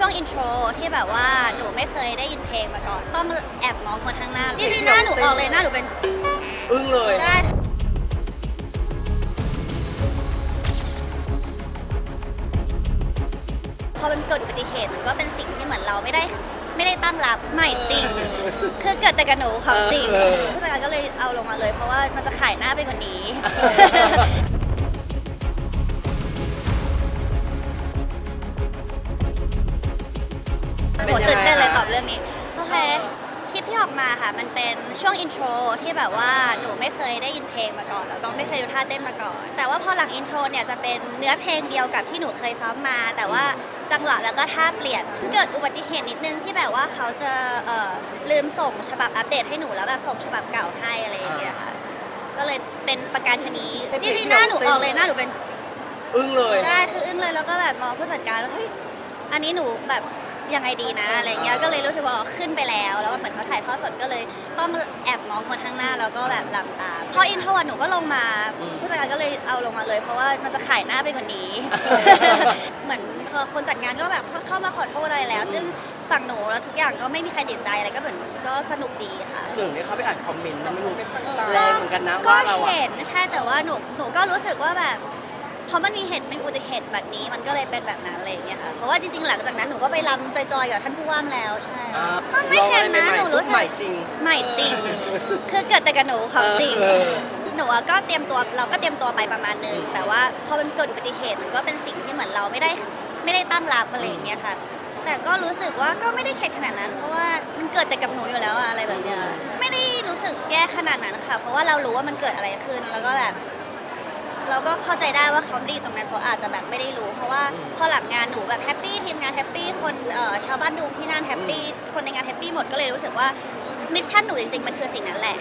ช่วงอินโทรที่แบบว่าหนูไม่เคยได้ยินเพลงมาก่อน ต้องแอบมองคนข้างหน้าจริงๆหน้าหนูออกเลยหน้าหนูเป็นอึ้งเลยได้พอมันเกิดอุบัติเหตุมันก็เป็นสิ่งที่เหมือนเราไม่ได้ไม่ได้ตั้งรับใหม่จริง คือเกิดแต่กับหนูของจริงผู้จัดการก็เลยเอาลงมาเลย เพราะว่ามันจะขายหน้าไปกว่านี้ ค่ะ มันเป็นช่วงอินโทรที่แบบว่าหนูไม่เคยได้ยินเพลงมาก่อน แล้วก็ไม่เคยดูท่าเต้นมาก่อน แต่ว่าพอหลังอินโทรเนี่ยจะเป็นเนื้อเพลงเดียวกับที่หนูเคยซ้อมมา แต่ว่าจังหวะแล้วก็ท่าเปลี่ยน เกิดอุบัติเหตุนิดนึงที่แบบว่าเขาจะเอ่อลืมส่งฉบับอัปเดตให้หนูแล้วแบบส่งฉบับเก่าให้อะไรอย่างเงี้ยค่ะ ก็เลยเป็นประการชนีจริงๆหน้าหนูออกเลยหน้าหนูเป็นอึ้งเลย ได้คืออึ้งเลยแล้วก็แบบมองผู้จัดการแล้วเฮ้ยอันนี้หนูแบบ ยังไงดีนะอะไรเงี้ยก็เลยรู้สึกว่าขึ้นไปแล้ว แล้วก็เหมือนเขาถ่ายทอดสดก็เลย ต้องแอบมองคนข้างหน้าแล้วก็แบบหลับตาพออินโทรหนูก็ลงมาผู้จัดการก็เลยเอาลงมาเลย เพราะว่ามันจะขายหน้าไปกว่านี้ เหมือนเอ่อคนจัดงานก็แบบเข้ามาขอโทษอะไรแล้ว ซึ่งฝั่งหนูแล้วทุกอย่างก็ไม่มีใครติดใจอะไรก็เหมือนก็สนุกดีค่ะหนึ่งเนี่ยเขาไปอ่านคอมเมนต์นะไม่รู้แรก็งเหมือนกันนะก็ว่าเราอะเห็นใช่แต่ว่าหนูหนูก็รู้สึกว่าแบบเพราะมันมีเหตุเป็นอุบัติเหตุแบบนี้มันก็เลยเป็นแบบนั้น อะไรอย่างเงี้ยค่ะเพราะว่าจริงๆ หลังจากนั้นหนูก็ไปรำจอยๆกับท่านผู้ว่ามแล้วใช่อ่ามันไม่เค็มนะหนูรู้สึกใหม่จริงใหม่จริง คือเกิดแต่กับหนูของจริง เออ หนูอะก็เตรียมตัวเราก็เตรียมตัวไปประมาณนึงแต่ว่าพอมันเกิดอุบัติเหตุมันก็เป็นสิ่งที่เหมือนเราไม่ได้ไม่ได้ตั้งรับอะไรอย่างเงี้ยค่ะ แต่ก็รู้สึกว่าก็ไม่ได้เข็ดขนาดนั้น เพราะว่ามันเกิดแต่กับหนูอยู่แล้วอะอะไรแบบเนี้ยไม่ได้รู้สึกแย่ขนาดนั้นค่ะ เพราะว่าเรารู้ว่ามันเกิดอะไรขึ้นแล้วก็แบบเรา ก็เข้าใจได้ว่าเขาไม่ได้อยู่ตรงนั้นเขาอาจจะแบบไม่ได้รู้ เพราะว่าพอหลังงานหนูแบบแฮปปี้ทีมงานแฮปปี้คนเอ่อชาวบ้านดูที่นั่นแฮปปี้คนในงานแฮปปี้หมดก็เลยรู้สึกว่ามิชชั่นหนูจริงๆมันคือสิ่งนั้นแหละ